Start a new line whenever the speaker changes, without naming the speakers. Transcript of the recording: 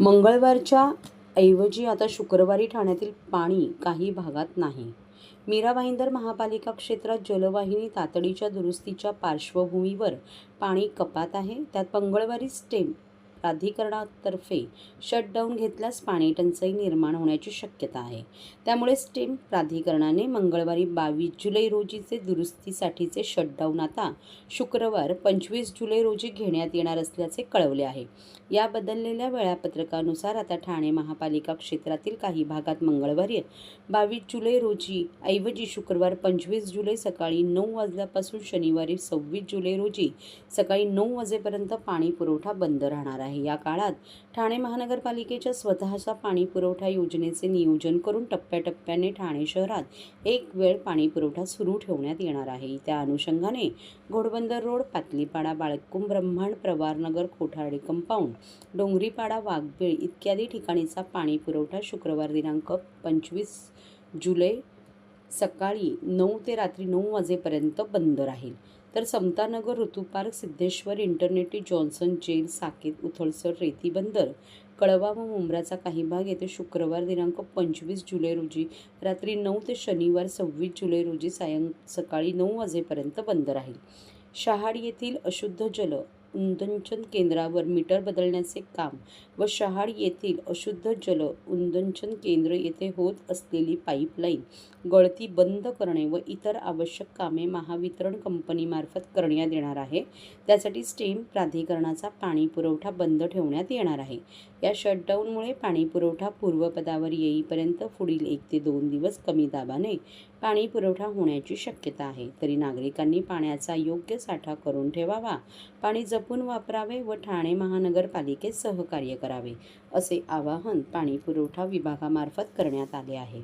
मंगळवारच्या ऐवजी आता शुक्रवारी ठाण्यातील पाणी काही भागात नाही. मीरा भाईंदर महापालिका क्षेत्रात जलवाहिनी तातडीच्या दुरुस्तीच्या पार्श्वभूमीवर पाणी कपात आहे. त्यात मंगळवारी स्टेम प्राधिकरणातर्फे शटडाऊन घेतल्यास पाणी टंचाई निर्माण होण्याची शक्यता आहे. त्यामुळे स्टेम प्राधिकरणाने मंगळवारी बावीस जुलै रोजीचे दुरुस्तीसाठीचे शटडाऊन आता शुक्रवार पंचवीस जुलै रोजी घेण्यात येणार असल्याचे कळवले आहे. या बदललेल्या वेळापत्रकानुसार आता ठाणे महापालिका क्षेत्रातील काही भागात मंगळवारी बावीस जुलै रोजी ऐवजी शुक्रवार पंचवीस जुलै सकाळी नऊ वाजल्यापासून शनिवारी सव्वीस जुलै रोजी सकाळी नऊ वाजेपर्यंत पाणी पुरवठा बंद राहणार आहे. या काळात ठाणे महानगरपालिकेच्या स्वतःच्या पाणी पुरवठा योजनेचे नियोजन करून टप्प्याटप्प्याने ठाणे शहरात एक वेळ पाणी पुरवठा सुरू ठेवण्यात येणार आहे. त्या अनुषंगाने घोडबंदर रोड पातलीपाडा बाळकुंभ ब्रह्मांड प्रवारनगर कोठारडे कंपाऊंड डोंगरीपाडा वाघबीळ इत्यादी ठिकाणीचा पाणी पुरवठा शुक्रवार दिनांक पंचवीस जुलै सकाळी नऊ ते रात्री नऊ वाजेपर्यंत बंद राहील. तर समतानगर ऋतुपार्क सिद्धेश्वर इंटरनेटी जॉन्सन जेल साकेत उथळसर रेती बंदर कळवा व मुंब्राचा काही भाग येथे शुक्रवार दिनांक पंचवीस जुलै रोजी रात्री नऊ ते शनिवार सव्वीस जुलै रोजी सायं सकाळी नऊ वाजेपर्यंत बंद राहील. शहाड येथील अशुद्ध जल उंदंचन केंद्रावर मीटर बदलण्याचे काम व शहाड येथील अशुद्ध जल उंदंचन केंद्र येथे होत असलेली पाईपलाईन गळती बंद करणे व इतर आवश्यक कामे महावितरण कंपनीमार्फत करण्यात येणार आहे. त्यासाठी स्टेम प्राधिकरणाचा पाणी पुरवठा बंद ठेवण्यात येणार आहे. या शटडाऊनमुळे पाणी पुरवठा पूर्वपदावर येईपर्यंत पुढील एक ते दोन दिवस कमी दाबाने पाणी पुरवठा होण्याची शक्यता आहे. तरी नागरिकांनी पाण्याचा योग्य साठा करून ठेवावा. पाणी जपून वापरावे व ठाणे महानगरपालिकेत सहकार्य करावे असे आवाहन पाणी पुरवठा विभागामार्फत करण्यात आले आहे.